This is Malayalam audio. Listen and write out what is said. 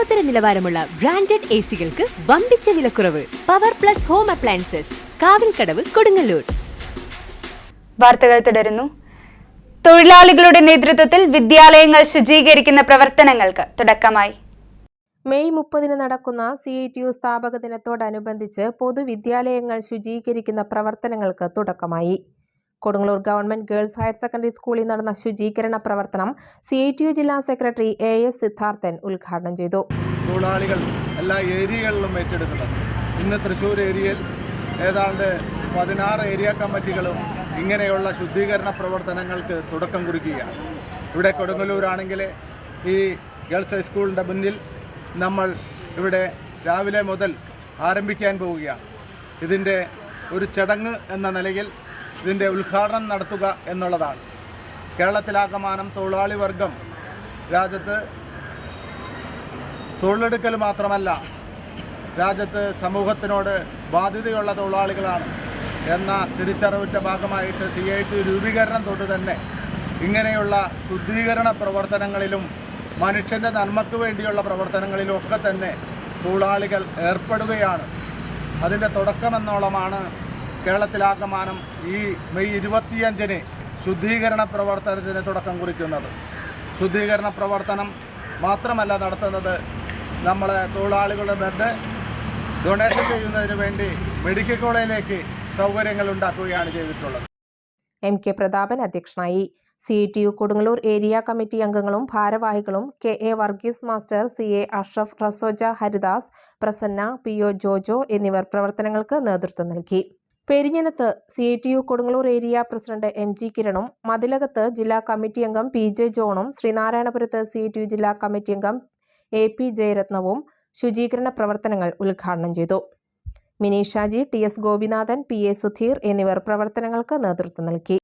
ലോകോത്തര നിലവാരമുള്ള ബ്രാൻഡഡ് എ സികൾക്ക് വമ്പിച്ച വിലക്കുറവ്. Power plus home appliances Kavilkadavu Kodungallur. വാർത്തകൾ തുടരുന്നു. തൊഴിലാളികളുടെ നേതൃത്വത്തിൽ വിദ്യാലയങ്ങൾ ശുചീകരിക്കുന്ന പ്രവർത്തനങ്ങൾക്ക് തുടക്കമായി. മെയ് മുപ്പതിന് നടക്കുന്ന സി ഐ ടി യു സ്ഥാപക ദിനത്തോടനുബന്ധിച്ച് പൊതുവിദ്യാലയങ്ങൾ ശുചീകരിക്കുന്ന പ്രവർത്തനങ്ങൾക്ക് തുടക്കമായി. Kodungallur government girls higher secondary സ്കൂളിൽ നടന്ന ശുചീകരണ പ്രവർത്തനം സി ഐ ടി യു ജില്ലാ സെക്രട്ടറി എ എസ് സിദ്ധാർത്ഥൻ ഉദ്ഘാടനം ചെയ്തു. തൊഴിലാളികൾ എല്ലാ ഏരിയകളിലും ഏറ്റെടുക്കുന്നത്. ഇന്ന് തൃശ്ശൂർ ഏരിയയിൽ ഏതാണ്ട് പതിനാറ് ഏരിയ കമ്മിറ്റികളും ഇങ്ങനെയുള്ള ശുദ്ധീകരണ പ്രവർത്തനങ്ങൾക്ക് തുടക്കം കുറിക്കുകയാണ്. ഇവിടെ കൊടുങ്ങല്ലൂരാണെങ്കിൽ ഈ ഗേൾസ് ഹൈസ്കൂളിന്റെ മുന്നിൽ നമ്മൾ ഇവിടെ രാവിലെ മുതൽ ആരംഭിക്കാൻ പോവുകയാണ്. ഇതിന്റെ ഒരു ചടങ്ങ് എന്ന നിലയിൽ ഇതിന്റെ ഉദ്ഘാടനം നടത്തുക എന്നുള്ളതാണ്. കേരളത്തിലാകമാനം തൊഴിലാളി വർഗം രാജ്യത്ത് തൊഴിലെടുക്കൽ മാത്രമല്ല രാജ്യത്ത് സമൂഹത്തിനോട് ബാധ്യതയുള്ള തൊഴിലാളികളാണ്. എന്ന തിരിച്ചറിവിന്റെ ഭാഗമായിട്ട് സി ഐ ടി രൂപീകരണം തൊട്ട് തന്നെ ഇങ്ങനെയുള്ള ശുദ്ധീകരണ പ്രവർത്തനങ്ങളിലും മനുഷ്യന്റെ നന്മക്ക് വേണ്ടിയുള്ള പ്രവർത്തനങ്ങളിലും ഒക്കെ തന്നെ തൊഴിലാളികൾ ഏർപ്പെടുകയാണ്. അതിന്റെ തുടക്കമെന്നോളമാണ് കേരളത്തിലാകമാനം ഈ മെയ് ഇരുപത്തിയഞ്ചിന് ശുദ്ധീകരണ പ്രവർത്തനത്തിന് തുടക്കം കുറിക്കുന്നത്. ശുദ്ധീകരണ പ്രവർത്തനം മാത്രമല്ല നടത്തുന്നത് നമ്മളെ തൊഴിലാളികളുടെ ബെഡ് ഡൊണേഷൻ ചെയ്യുന്നതിന് വേണ്ടി മെഡിക്കൽ കോളേജിലേക്ക് സൗകര്യങ്ങൾ ഉണ്ടാക്കുകയാണ് ചെയ്തിട്ടുള്ളത്. എം കെ പ്രതാപൻ അധ്യക്ഷനായി. C T U Kodungallur area committee അംഗങ്ങളും ഭാരവാഹികളും K A Varghese master C A Ashraf റസോജ Haridas Prasanna P O Jojo എന്നിവർ പ്രവർത്തനങ്ങൾക്ക് നേതൃത്വം നൽകി. പെരിഞ്ഞനത്ത് C I T U Kodungallur area president N G കിരണും മതിലകത്ത് ജില്ലാ കമ്മിറ്റി അംഗം പി ജെ ജോണും ശ്രീനാരായണപുരത്ത് സി ഐ ടി യു ജില്ലാ കമ്മിറ്റി അംഗം എ പി ജയരത്നവും ശുചീകരണ പ്രവർത്തനങ്ങൾ ഉദ്ഘാടനം ചെയ്തു. Mini Shaji T S Gopinathan P A Sudheer എന്നിവർ പ്രവർത്തനങ്ങൾക്ക് നേതൃത്വം നൽകി.